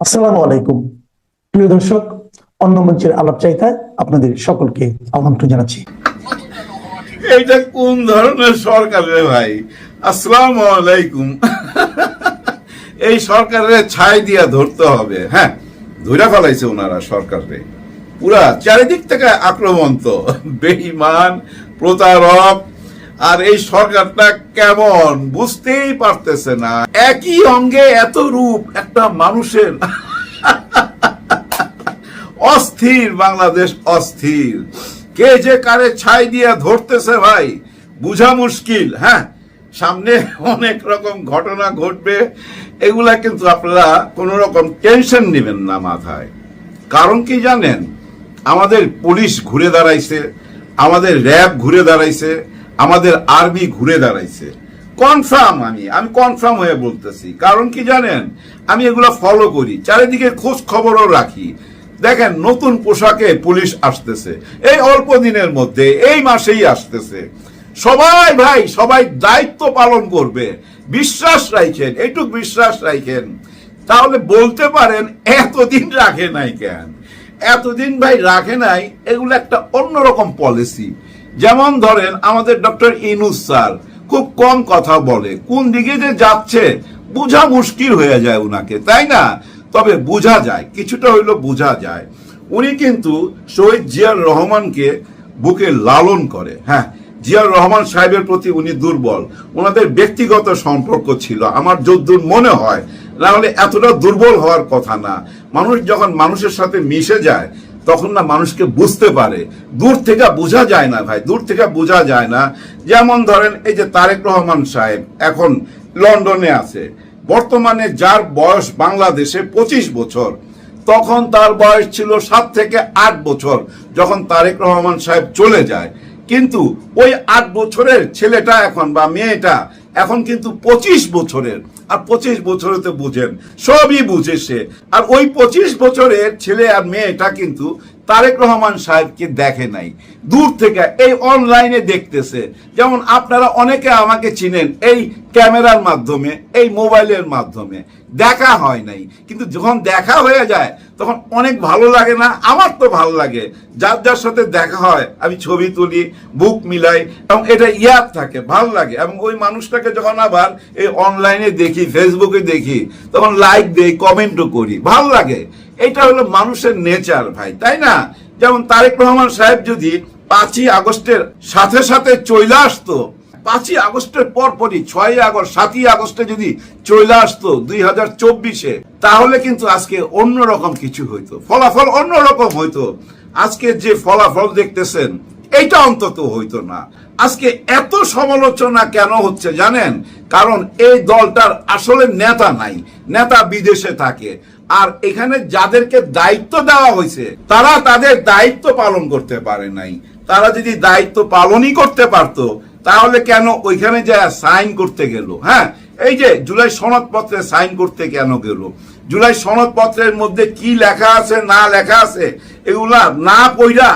আসসালামু আলাইকুম। প্রিয় দর্শক, অন্য মঞ্চের আলাপ চাইতায় আপনাদের সকলকে আমন্ত্রণ জানাচ্ছি। এইটা কোন ধরনের সরকার রে ভাই? আসসালামু আলাইকুম। এই সরকারের ছাই দিয়া ধরতে হবে হ্যাঁ? ধৈরা ফেলাইছে ওনারা সরকারে পুরা চারিদিক থেকে আক্রমণ তো। বেঈমান, প্রতারক আর এই সরকারটা কেমন? বুঝতেই পারতেছে না। একই অঙ্গে এত রূপ একটা মানুষের। অস্থির বাংলাদেশ, অস্থির। কে যে কারে ছাই দিয়া ধরতেছে ভাই, বুঝা মুশকিল হ্যাঁ? সামনে অনেক রকম ঘটনা ঘটবে, এগুলা কিন্তু আপনারা কোন রকম টেনশন নেবেন না মাথায়। কারণ কি জানেন? আমাদের পুলিশ ঘুরে দাঁড়াইছে, আমাদের র্যাব ঘুরে দাঁড়াইছে আমাদের আর্মি ঘুরে দাঁড়াইছে। কনফার্ম আমি আমি কনফার্ম হয়ে বলতেছি। কারণ কি জানেন? আমি এগুলো ফলো করি, চারিদিকে খোঁজ খবরও রাখি। দেখেন, নতুন পোশাকে পুলিশ আসতেছে। এই অল্প দিনের মধ্যে, এই মাসেই আসতেছে। সবাই ভাই, সবাই দায়িত্ব পালন করবে। বিশ্বাস রাখেন, এইটুক বিশ্বাস রাখেন। তাহলে বলতে পারেন, এতদিন রাখে নাই কেন? এতদিন ভাই রাখে নাই, এগুলো একটা অন্যরকম পলিসি যেমন ধরেন আমাদের ডক্টর ইনুস স্যার, খুব কম কথা বলে, কোন দিকে যে যাচ্ছে বোঝা মুশকিল হয়ে যায় উনাকে, তাই না? তবে বোঝা যায়, কিছুটা হইল বোঝা যায়। উনি কিন্তু শহীদ জিয়ার রহমানকে বুকে লালন করে। হ্যাঁ জিয়ার রহমান সাহেবের প্রতি উনি দুর্বল। ওনাদের ব্যক্তিগত সম্পর্ক ছিল, আমার যদ্দূর মনে হয়। না হলে এতটা দুর্বল হওয়ার কথা না। মানুষ যখন মানুষের সাথে মিশে যায় তখন না মানুষকে বুঝতে পারে। দূর থেকে বোঝা যায় না ভাই, দূর থেকে বোঝা যায় না। যেমন ধরেন এই যে তারেক রহমান সাহেব এখন লন্ডনে আছে। বর্তমানে যার বয়স বাংলাদেশে পঁচিশ বছর, তখন তার বয়স ছিল সাত থেকে আট বছর যখন তারেক রহমান সাহেব চলে যায়। কিন্তু ওই আট বছরের ছেলেটা এখন বা মেয়েটা এখন কিন্তু পঁচিশ বছরের, আর পঁচিশ বছরে তো বুঝেন, সবই বুঝে সে। আর ওই পঁচিশ বছরের ছেলে আর মেয়েটা কিন্তু তারেক রহমান সাহেবকে দেখে নাই। দূর থেকে এই অনলাইনে দেখতেছে। যেমন আপনারা অনেকে আমাকে চিনেন এই ক্যামেরার মাধ্যমে, এই মোবাইলের মাধ্যমে। দেখা হয় নাই। কিন্তু যখন দেখা হয়ে যায়, তখন অনেক ভালো লাগে না, আমার তো ভালো লাগে। যার যার সাথে দেখা হয়, আমি ছবি তুলি, বুক মিলাই, এবং এটা ইয়াদ থাকে, ভালো লাগে। এবং ওই মানুষটাকে যখন আবার এই অনলাইনে দেখি ফেসবুকে দেখি, তখন লাইক দেই কমেন্টও করি। ভালো লাগে। এটা হলো মানুষের নেচার ভাই, তাই না? যেমন তারেক রহমান সাহেব যদি পাঁচই আগস্টের সাথে সাথে চলে আসতো, পাঁচই আগস্টের পর পরই, ছয়ই আগস্ট, সাতই আগস্টে যদি চলে আসতো দুই হাজার চব্বিশে, তাহলে কিন্তু আজকে অন্যরকম কিছু হইতো, ফলাফল অন্যরকম হইতো। আজকে যে ফলাফল দেখতেছেন, এইটা অন্তত হইতো না। আজকে এত সমালোচনা কেন হচ্ছে জানেন? কারণ এই দলটার আসলে নেতা নাই, নেতা বিদেশে থাকে। আর এখানে যাদেরকে দায়িত্ব দেওয়া হয়েছে, তারা তাদের দায়িত্ব পালন করতে পারে নাই। তারা যদি দায়িত্ব পালনই করতে পারতো, তাহলে কেন ওইখানে যা সাইন করতে গেল? হ্যাঁ এই যে জুলাই সনদপত্রে সাইন করতে কেন গেল? জুলাই সনদপত্রের মধ্যে কি লেখা আছে, না লেখা আছে, এগুলা না পইরা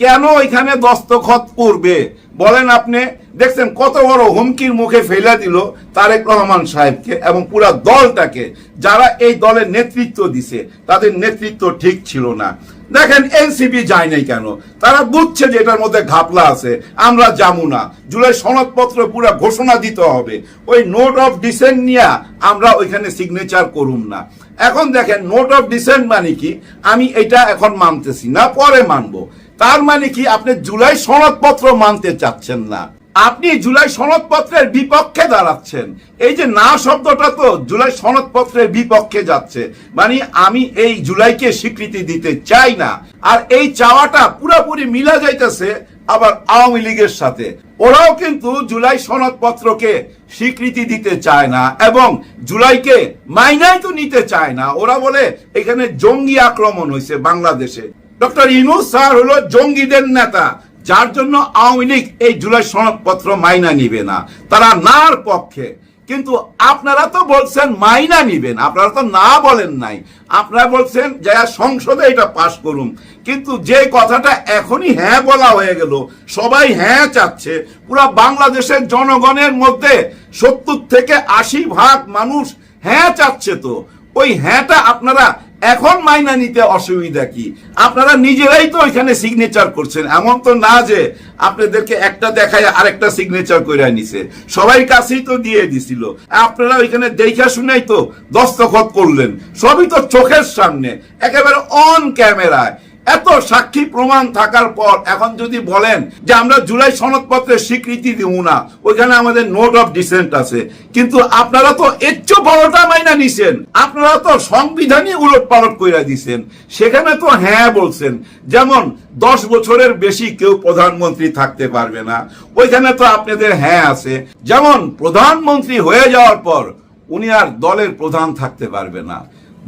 কেন ওইখানে দস্তখত করবে? বলেন আপনি, দেখছেন কত বড় হুমকির মুখে ফেলে দিল তারেক রহমান সাহেবকে এবং পুরা দলটাকে, যারা এই দলের নেতৃত্ব দিছে, তাদের নেতৃত্ব ঠিক ছিল না। দেখেন এনসিপি যায় নাই কেন? তারা বুঝছে যে এটার মধ্যে ঘাপলা আছে, আমরা যাব না। জুলাই সনদপত্র পুরো ঘোষণা দিতে হবে। ওই নোট অফ ডিসেন্ট নিয়ে আমরা ওইখানে সিগনেচার করুম না। এখন দেখেন নোট অফ ডিসেন্ট মানে কি? আমি এটা এখন মানতেছি না, পরে মানবো। তার মানে কি আপনি জুলাই সনদপত্র মানতে চাচ্ছেন না? আপনি জুলাই সনদপত্রের বিপক্ষে দাঁড়াচ্ছেন। এই যে না শব্দটা তো জুলাই সনদপত্রের বিপক্ষে যাচ্ছে। মানে আমি এই জুলাইকে স্বীকৃতি দিতে চাই না। আর এই চাওয়াটা পুরোপুরি মিলা যাইতেছে আবার আওয়ামী লীগের সাথে। ওরাও কিন্তু জুলাই সনদপত্রকে স্বীকৃতি দিতে চায় না এবং জুলাইকে মাইনাই তো নিতে চায় না। ওরা বলে, এখানে জঙ্গি আক্রমণ হয়েছে বাংলাদেশে। ডক্টর ইনু স্যার হলো জঙ্গিদের নেতা, যার জন্য আওয়ামী লীগ এই জুলাই সনদপত্র মাইনা নিবে না। তারা নার পক্ষে। কিন্তু আপনারা তো বলছেন মাইনা নিবেন আপনারা তো না বলেন নাই। আপনারা বলছেন যে সংসদে এটা পাশ করুন। কিন্তু যে কথাটা এখনই হ্যাঁ বলা হয়ে গেল, সবাই হ্যাঁ চাচ্ছে। পুরো বাংলাদেশের জনগণের মধ্যে সত্তর থেকে আশি ভাগ মানুষ হ্যাঁ চাচ্ছে তো। ওই হ্যাঁটা আপনারা এখন মাইনা নিতে অসুবিধা কি? আপনারা নিজেরাই তো ওইখানে সিগনেচার করছেন। এমন তো না যে আপনাদেরকে একটা দেখায় আরেকটা সিগনেচার করে নিছে। সবাই কাছেই তো দিয়ে দিছিল। আপনারা ওইখানে দেখা শুনেই তো দস্তখত করলেন। সবই তো চোখের সামনে। একেবারে অন ক্যামেরায় এত সাক্ষী প্রমাণ থাকার পর এখন যদি বলেন যে আমরা জুলাই সনদপত্রের স্বীকৃতি দিব না, ওইখানে আমাদের নোট অফ ডিসেন্ট আছে। কিন্তু আপনারা তো এর চেয়ে বড়টা মাইনা নিছেন, আপনারা তো সংবিধানই উলট পালট কইরা দিছেন। সেখানে তো হ্যাঁ বলছেন, যেমন দশ বছরের বেশি কেউ প্রধানমন্ত্রী থাকতে পারবে না, ওইখানে তো আপনাদের হ্যাঁ আছে। যেমন প্রধানমন্ত্রী হয়ে যাওয়ার পর উনি আর দলের প্রধান থাকতে পারবে না।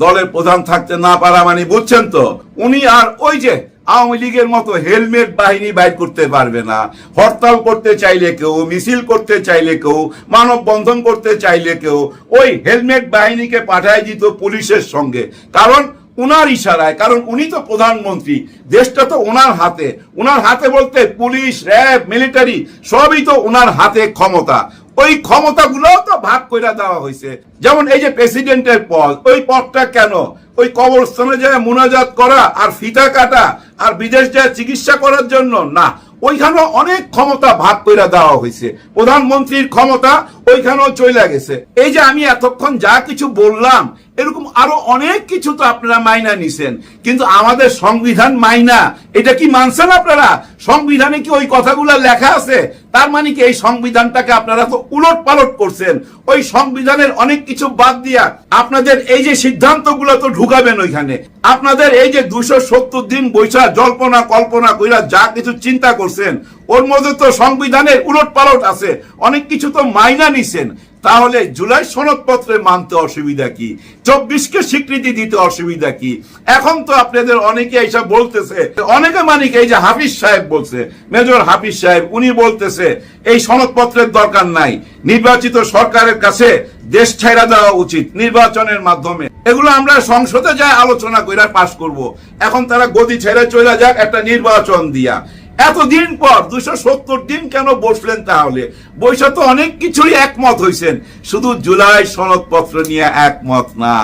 দলের প্রধান থাকতে না পারা মানে বুঝছেন তো? উনি আর ওই যে আওয়ামী লীগের মতো হেলমেট বাহিনী বাইর করতে পারবে না। হরতাল করতে চাইলে কেউ, মিছিল করতে চাইলে কেউ, মানববন্ধন করতে চাইলে কেউ, ওই হেলমেট বাহিনীকে পাঠায় দিত পুলিশের সঙ্গে। কারণ উনার ইশারায়, কারণ উনি তো প্রধানমন্ত্রী, দেশটা তো ওনার হাতে। ওনার হাতে বলতে পুলিশ, র্যাব, মিলিটারি, সবই তো ওনার হাতে ক্ষমতা। ওই ক্ষমতাগুলো তো ভাগ করে দেওয়া হয়েছে যেমন এই যে প্রেসিডেন্টের পদ, ওই পদটা কেন? ওই কবরস্থানে যায় মোনাজাত করা আর ফিতা কাটা আর বিদেশ যায় চিকিৎসা করার জন্য? না ওইখানে অনেক ক্ষমতা ভাগ করে দেওয়া হয়েছে প্রধানমন্ত্রীর ক্ষমতা ওইখানেও চলে গেছে। এই যে আমি এতক্ষণ যা কিছু বললাম এরকম আরও অনেক কিছু তো আপনারা মাইনা নিছেন। কিন্তু আমাদের সংবিধান মাইনা, এটা কি মানছেন আপনারা? সংবিধানে কি ওই কথাগুলো লেখা আছে? তার মানে কি এই সংবিধানটাকে আপনারা তো উলট পালট করছেন। ওই সংবিধানের অনেক কিছু বাদ দিয়া আপনাদের এই যে সিদ্ধান্তগুলো তো ঢুকাবেন ওইখানে। আপনাদের এই যে দুশো সত্তর দিন বৈশা জল্পনা কল্পনা কইরা যা কিছু চিন্তা করছেন, ওর মধ্যে তো সংবিধানের উলট পালট আছে। অনেক কিছু তো মাইনা নিছেন। তাহলে জুলাই সনদপত্রে মানতে অসুবিধা কি? চব্বিশকে স্বীকৃতি দিতে অসুবিধা কি? এখন তো আপনাদের অনেকে এইসব বলতেছে। অনেকে মানে কি, এই যে হাফিজ সাহেব বলছে মেজর হাফিজ সাহেব উনি বলতেছে এই সনদপত্রের দরকার নাই। নির্বাচিত সরকারের কাছে দেশ ছাইরা দেওয়া উচিত নির্বাচনের মাধ্যমে। এগুলো আমরা সংসদে যা আলোচনা করে পাশ করব। এখন তারা গদি ছেড়ে চলে যাক একটা নির্বাচন দিয়া। এতদিন পর দুশো সত্তর দিন কেন বসলেন তাহলে? বৈশা তো অনেক কিছুই একমত হয়েছেন শুধু জুলাই সনদপত্র নিয়ে একমত না।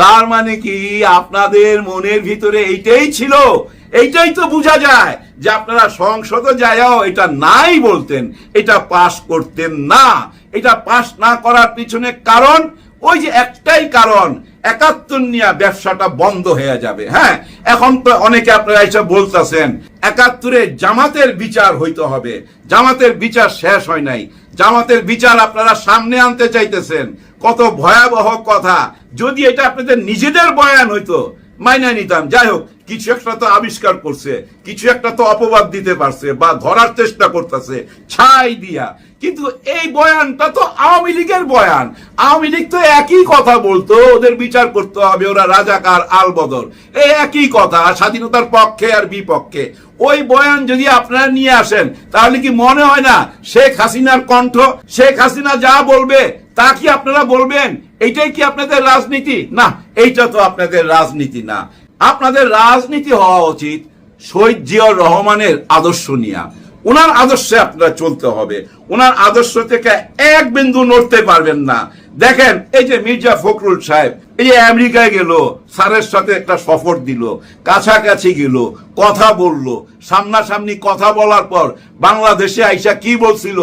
তার মানে কি আপনাদের মনের ভিতরে এইটাই ছিল? এইটাই তো বোঝা যায় যে আপনারা সংসদে যায়ও এটা নাই বলতেন, এটা পাশ করতেন না। এটা পাশ না করার পিছনে কারণ, ওই যে একটাই কারণ একাত্তর নিয়ে ব্যবসাটা বন্ধ হয়ে যাবে। হ্যাঁ এখন তো অনেকে আপনারা এসব বলতেছেন, একাত্তরে জামাতের বিচার হইতে হবে। জামাতের বিচার শেষ হয় নাই। জামাতের বিচার আপনারা সামনে আনতে চাইতেছেন। কত ভয়াবহ কথা। যদি এটা আপনাদের নিজেদের বয়ান হইতো মাইনা নিতাম। যাই হোক কিছু একটা তো আবিষ্কার করছে, কিছু একটা তো অপবাদ দিতে পারছে বা ধরার চেষ্টা করতেছে, ছাই দিয়া। কিন্তু এই বয়ানটা তো আওয়ামী লীগের বয়ান। আওয়ামী লীগ তো একই কথা বলতো, ওদের বিচার করতে হবে, ওরা রাজাকার আল বদর এই একই কথা, স্বাধীনতার পক্ষে আর বিপক্ষে। ওই বয়ান যদি আপনারা নিয়ে আসেন, তাহলে কি মনে হয় না শেখ হাসিনার কণ্ঠ? শেখ হাসিনা যা বলবে, তা কি আপনারা বলবেন? এইটাই কি আপনাদের রাজনীতি? না, এইটা তো আপনাদের রাজনীতি না। আপনাদের রাজনীতি হওয়া উচিত শহীদ জিয়াউর রহমানের আদর্শ নিয়া। ওনার আদর্শে আপনারা চলতে হবে। ওনার আদর্শ থেকে এক বিন্দু নড়তে পারবেন না। দেখেন, এই যে মির্জা ফখরুল সাহেব, এই যে আমেরিকায় গেল, স্যারের সাথে একটা সফর দিল, কাছাকাছি গেল, কথা বলল। সামনাসামনি কথা বলার পর বাংলাদেশে আইসা কি বলছিল?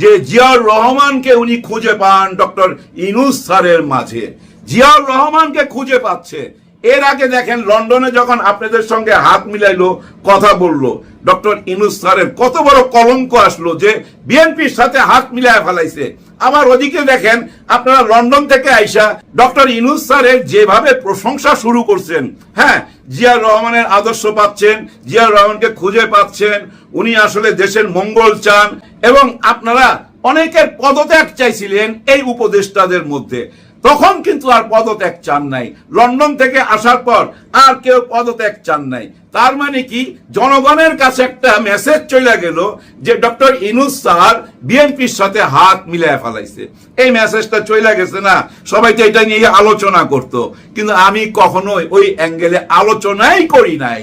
যে জিয়াউর রহমানকে উনি খুঁজে পান ডক্টর ইনুস স্যারের মাঝে। জিয়াউর রহমানকে খুঁজে পাচ্ছে। এর আগে দেখেন লন্ডনে যখন আপনাদের সঙ্গে হাত মিলাইলো, কথা বলল, ডক্টর ইনুস স্যারের কত বড় কলঙ্ক আসলো যে বিএনপির সাথে হাত মিলায় ফেলাইছে। আবার ওদিকে দেখেন, আপনারা লন্ডন থেকে আইসা ডক্টর ইনুস স্যারের যেভাবে প্রশংসা শুরু করছেন হ্যাঁ জিয়ার রহমানের আদর্শ পাচ্ছেন জিয়ার রহমানকে খুঁজে পাচ্ছেন, উনি আসলে দেশের মঙ্গল চান, এবং আপনারা অনেকের পদত্যাগ চাইছিলেন এই উপদেষ্টাদের মধ্যে। তখন কিন্তু আর পদত্যাগ চান নাই। লন্ডন থেকে আসার পর আর কেউ পদত্যাগ চান নাই। তার মানে কি? জনগণের কাছে একটা মেসেজ চলে গেল যে ডক্টর ইনুস স্যার বিএনপির সাথে হাত মিলিয়ে ফেলাইছে। এই মেসেজটা চলে গেছে না? সবাই তো এটা নিয়ে আলোচনা করত। কিন্তু আমি কখনোই ওই অ্যাঙ্গেলে আলোচনাই করি নাই।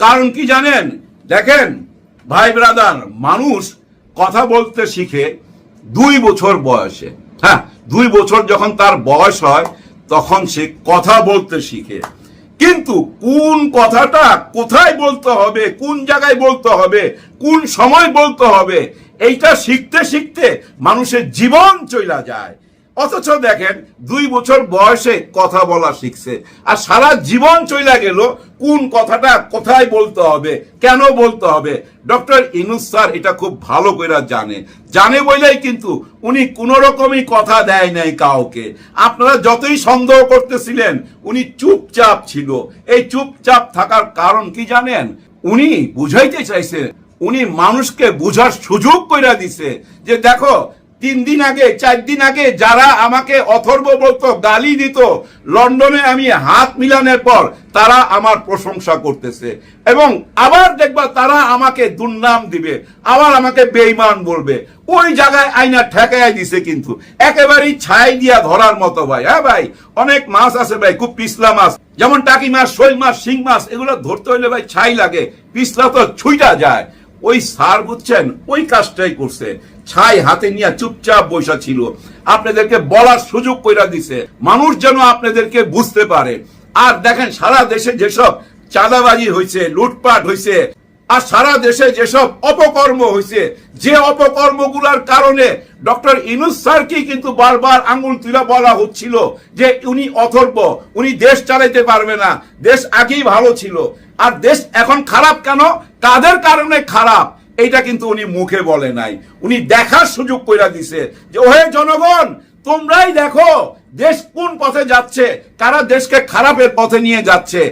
কারণ কি জানেন? দেখেন, ভাই ব্রাদার, মানুষ কথা বলতে শিখে দুই বছর বয়সে হ্যাঁ দুই বছর যখন তার বয়স হয়, তখন সে কথা বলতে শিখে। কিন্তু কোন কথাটা কোথায় বলতে হবে, কোন জায়গায় বলতে হবে, কোন সময় বলতে হবে, এইটা শিখতে শিখতে মানুষের জীবন চলে যায়। অথচ দেখেন, দুই বছর বয়সে কথা বলা শিখছে। আর সারা জীবন চইলা গেল, কোন কথাটা কোথায় বলতে হবে, কেন বলতে হবে। ডক্টর ইনুস স্যার এটা খুব ভালো করে জানে। জানে বলেই কিন্তু উনি কোন রকমই কথা দেয় নাই কাউকে। আপনারা যতই সন্দেহ করতেছিলেন, উনি চুপচাপ ছিল। এই চুপচাপ থাকার কারণ কি জানেন? উনি বুঝাইতে চাইছে, উনি মানুষকে বুঝার সুযোগ কইরা দিছে যে দেখো তিন দিন আগে, চার দিন আগে যারা আমাকে অথর্ব বলতো গালি দিত, লন্ডনে আমি হাত মিলানের পর তারা আমার প্রশংসা করতেছে। এবং আবার দেখবা তারা আমাকে দুর্নাম দিবে, আবার আমাকে বেইমান বলবে। ওই জায়গায় আইনা ঠেকাই দিছে কিন্তু। একেবারেই ছাই দিয়া ধরার মতো ভাই। হ্যাঁ ভাই, অনেক মাছ আছে ভাই, খুব পিছলা মাছ। যেমন টাকি মাছ, শৈল মাছ, শিং মাছ, এগুলো ধরতে হইলে ভাই ছাই লাগে। পিছলা তো ছুইটা যায়। ওই সার বুঝছেন, ওই কাজটাই করছে। ছাই হাতে নিয়ে চুপচাপ বসা ছিল। আপনাদেরকে বলার সুযোগ কইরা দিছে। মানুষ যেন আপনাদেরকে বুঝতে পারে। আর দেখেন, সারা দেশে যেসব চাঁদাবাজি হয়েছে লুটপাট হয়েছে আর সারা দেশে যেসব অপকর্ম হয়েছে যে অপকর্মগুলোর কারণে ডক্টর ইনুস স্যারকে কিন্তু বারবার আঙ্গুল তুলে বলা হচ্ছিল যে উনি অথর্ব, উনি দেশ চালাইতে পারবে না, দেশ আগেই ভালো ছিল। আর দেশ এখন খারাপ কেন? কাদের কারণে খারাপ? এইটা কিন্তু উনি মুখে বলে নাই। উনি দেখার সুযোগ কইরা দিছে যে, ওহে জনগণ, তোমরাই দেখো দেশ কোন পথে যাচ্ছে, কারা দেশকে খারাপের পথে নিয়ে যাচ্ছে।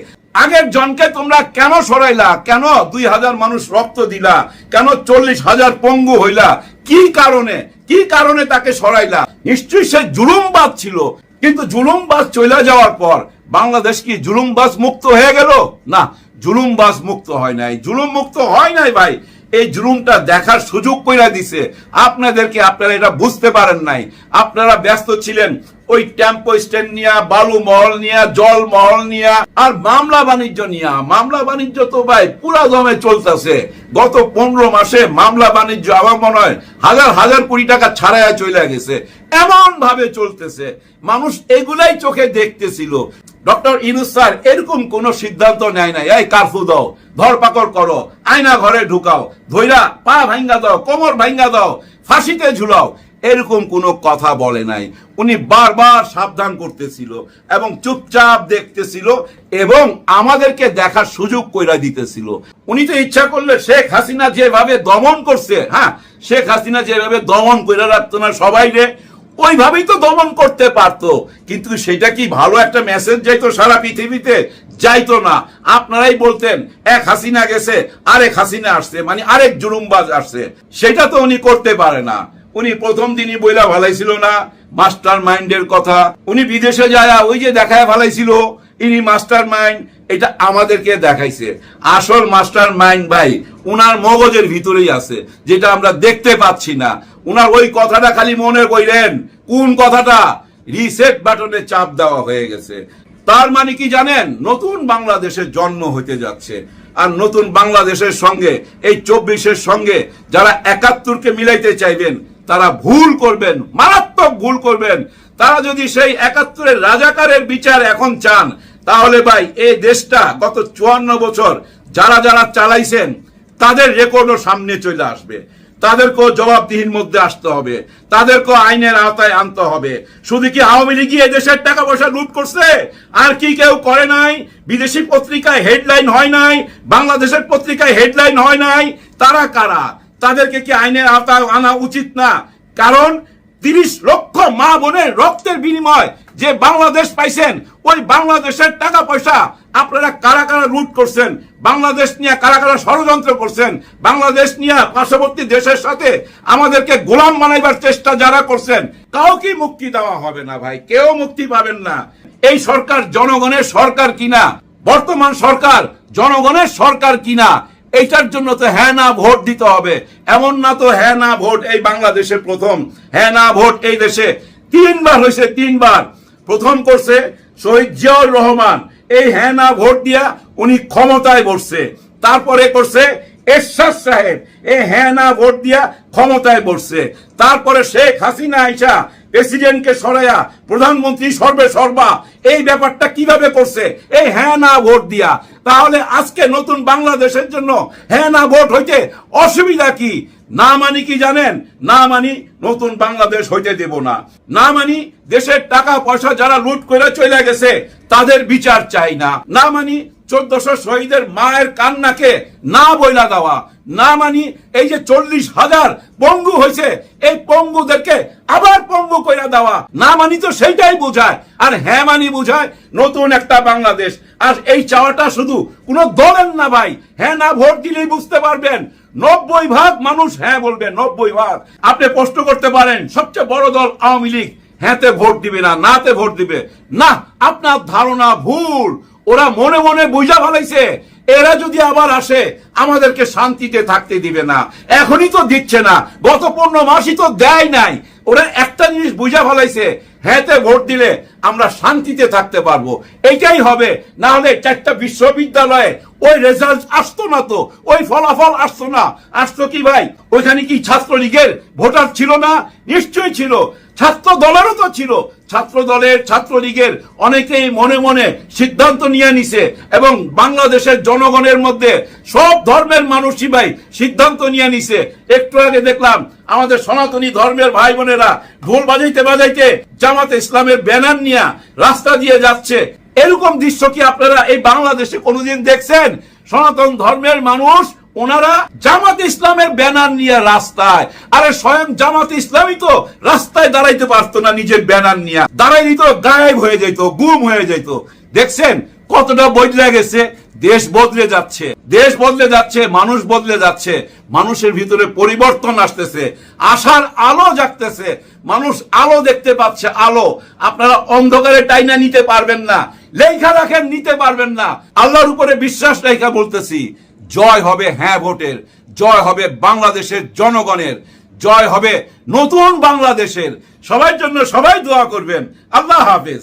আগের জনকে তোমরা কেন সরাইলা? কেন দুই হাজার মানুষ রক্ত দিলা? কেন চল্লিশ হাজার পঙ্গু হইলা? কি কারণে? কি কারণে তাকে সরাইলা? নিশ্চয়ই সে জুলুমবাদ ছিল। কিন্তু জুলুমবাজ চলে যাওয়ার পর বাংলাদেশ কি জুলুমবাজ মুক্ত হয়ে গেল? না। জুলুমবাজ মুক্ত হয় নাই। জুলুম মুক্ত হয় নাই ভাই। এই জুলুমটা দেখার সুযোগ কইরা দিছে। আপনাদেরকে আপনারা এটা বুঝতে পারেন নাই। আপনারা ব্যস্ত ছিলেন। ওই টেম্পো স্ট্যান্ড নিয়া, বালু মহল নিয়া, জল মহল নিয়া, আর মামলা বাণিজ্য নিয়া। মামলা বাণিজ্য তো ভাই পুরা দমে চলতেছে। গত পনেরো মাসে মামলা বাণিজ্য আমার মনে হয় হাজার হাজার কোটি টাকা ছাড়াইয়া চলে গেছে। এমন ভাবে চলতেছে। মানুষ এগুলাই চোখে দেখতেছিল। ডক্টর ইনুস স্যার, এরকম কোন সিদ্ধান্ত নেয় নাই। এই কারফু দাও, ধরপাকড় করো, আয়না ঘরে ঢুকাও, ধইরা পা ভাঙ্গা দাও, কোমর ভাঙ্গা দাও, ফাঁসিতে ঝুলাও, এরকম কোনো কথা বলে নাই। উনি বারবার সাবধান করতেছিল এবং চুপচাপ দেখতেছিল এবং আমাদেরকে দেখার সুযোগ কইরা দিতেছিল। উনি তো ইচ্ছা করলে শেখ হাসিনা যেভাবে দমন করছে হ্যাঁ শেখ হাসিনা যেভাবে দমন করে রাখতো না সবাই রে ওইভাবেই তো দমন করতে পারত। কিন্তু সেটা কি ভালো একটা মেসেজ যাইতো সারা পৃথিবীতে? যাইতো না। আপনারাই বলতেন, এক হাসিনা গেছে, আরেক হাসিনা আসছে মানে আরেক জুলুমবাজ আসছে। সেটা তো উনি করতে পারে না। উনি প্রথম দিনই বইলা ভালাইছিল না মাস্টার মাইন্ডের কথা। উনি বিদেশে যায় ওই যে দেখায় ভালাইছিল ইনি মাস্টার মাইন্ড এটা আমাদেরকে দেখাইছে। আসল মাস্টার মাইন্ড ভাই, উনার মগজের ভিতরেই আছে, যেটা আমরা দেখতে পাচ্ছি না। উনার ওই কথাটা খালি মনে কইলেন কোন কথাটা? রিসেট বাটনে চাপ দেওয়া হয়ে গেছে। তার মানে কি জানেন? নতুন বাংলাদেশের জন্ম হতে যাচ্ছে। আর নতুন বাংলাদেশের সঙ্গে, এই চব্বিশের সঙ্গে যারা একাত্তরকে মিলাইতে চাইবেন, তারা ভুল করবেন, মারাত্মক ভুল করবেন। তারা যদি সেই একাত্তরের রাজাকারের বিচার এখন চান তাহলে ভাই, এই দেশটা গত চুয়ান্ন বছর যারা যারা চালাইছেন, তাদের রেকর্ডও সামনে চলে আসবে। তাদেরকেও জবাবদিহির মধ্যে আসতে হবে। তাদেরকেও আইনের আওতায় আনতে হবে। শুধু কি আওয়ামী এই দেশের টাকা পয়সা লুট করছে? আর কি কেউ করে নাই? বিদেশি পত্রিকায় হেডলাইন হয় নাই? বাংলাদেশের পত্রিকায় হেডলাইন হয় নাই? তারা কারা? তাদেরকে কি আইনের আওতায় আনা উচিত না? কারণ তিরিশ লক্ষ মা বোনের রক্তের বিনিময় যে বাংলাদেশ পাইছেন, ওই বাংলাদেশের টাকা পয়সা আপনারা কারা কারা লুট করছেন? বাংলাদেশ নিয়ে কারা কারা ষড়যন্ত্র করছেন? বাংলাদেশ নিয়ে পার্শ্ববর্তী দেশের সাথে আমাদেরকে গোলাম বানাইবার চেষ্টা যারা করছেন, কাউকে মুক্তি দেওয়া হবে না ভাই, কেউ মুক্তি পাবেন না। এই সরকার জনগণের সরকার কিনা? বর্তমান সরকার জনগণের সরকার কিনা? এইটার জন্য তো হ্যাঁ না ভোট দিতে হবে। এমন না তো হ্যাঁ না ভোট এই বাংলাদেশে প্রথম হ্যাঁ না ভোট এই দেশে। তিনবার হয়েছে তিনবার। প্রথম করছে শহীদ জিয়াউর রহমান। এই হ্যাঁ না ভোট দিয়া উনি ক্ষমতায় বসছে। তারপরে করছে এরশাদ সাহেব। এই হ্যাঁ না ভোট দিয়া ক্ষমতায় বসছে। তারপরে শেখ হাসিনা আইসা প্রেসিডেন্টকে সরাইয়া প্রধানমন্ত্রী সর্বে সর্বা। এই ব্যাপারটা কীভাবে করছে? এই হ্যাঁ না ভোট দিয়া। তাহলে আজকে নতুন বাংলাদেশের জন্য হ্যাঁ না ভোট হইতে অসুবিধা কি? না মানি কি জানেন? না মানি নতুন বাংলাদেশ হইতে দেব না। না মানি দেশের টাকা, পয়সা যারা লুট করে চলে গেছে, তাদের বিচার চাই না। না মানি চোদ্দশো শহীদের মায়ের কান্নাকে না বইলা দেওয়া। না মানি এই যে চল্লিশ হাজার পঙ্গু হয়েছে, এই পঙ্গুদেরকে আবার পঙ্গু কইরা দেওয়া। না মানি তো সেইটাই বোঝায়। আর হ্যাঁ মানি বোঝায় নতুন একটা বাংলাদেশ। আর এই চাওয়াটা শুধু কোনো দলের না ভাই। হ্যাঁ না, ভোট দিলেই বুঝতে পারবেন। নব্বই ভাগ মানুষ হ্যাঁ বলবে, নব্বই ভাগ। আপনি প্রশ্ন করতে পারেন, সবচেয়ে বড় দল আওয়ামী লীগ। হ্যাঁতে ভোট দিবে না, নাতে ভোট দিবে। না, আপনার ধারণা ভুল। ওরা মনে মনে বুঝা ফেলাইছে, এরা যদি আবার আসে, আমাদেরকে শান্তিতে থাকতে দিবে না। এখনই তো দিচ্ছে না, গত পনেরো মাসই তো দেয় নাই। ওরা একটা জিনিস বুঝা ফেলাইছে হ্যাঁতে ভোট দিলে আমরা শান্তিতে থাকতে পারব। এটাই হবে। না হলে চারটা বিশ্ববিদ্যালয়ে ওই রেজাল্ট আসতো না তো, ওই ফলাফল আসতো না। আসতো কি ভাই? ওইখানে কি ছাত্রলীগের ভোটার ছিল না? নিশ্চয়ই ছিল। ছাত্র দলেরও তো ছিল। ছাত্র দলের ছাত্রলীগের অনেকেই মনে মনে সিদ্ধান্ত নিয়ে নিছে এবং বাংলাদেশের জনগণের মধ্যে সব ধর্মের মানুষই ভাই সিদ্ধান্ত নিয়ে নিছে। একটু আগে দেখলাম আমাদের সনাতনী ধর্মের ভাই বোনেরা ঢোল বাজাইতে বাজাইতে জামাতে ইসলামের ব্যানার নিয়ে রাস্তা দিয়ে যাচ্ছে। এরকম দৃশ্য কি আপনারা এই বাংলাদেশে কোনোদিন দেখছেন? সনাতন ধর্মের মানুষ ওনারা জামাত ইসলামের ব্যানার নিয়ে রাস্তায়, আরে স্বয়ং জামাত ইসলামই তো রাস্তায় দাঁড়াইতে পারতো না নিজের ব্যানার নিয়ে। দাঁড়াইলি তো গায়েব হয়ে যেত গুম হয়ে যেত দেখছেন কতটা বদলে গেছে? দেশ বদলে যাচ্ছে, দেশ বদলে যাচ্ছে, মানুষ বদলে যাচ্ছে, মানুষের ভিতরে পরিবর্তন আসতেছে, আশার আলো জাগতেছে, মানুষ আলো দেখতে পাচ্ছে, আলো। আপনারা অন্ধকারে টাইনা নিতে পারবেন না, লেখা রাখেন, নিতে পারবেন না। আল্লাহর উপরে বিশ্বাস রেখা বলতেছি জয় হবে হ্যাঁ ভোটের, জয় হবে বাংলাদেশের জনগণের, জয় হবে নতুন বাংলাদেশের। সবার জন্য সবাই দোয়া করবেন। আল্লাহ হাফেজ।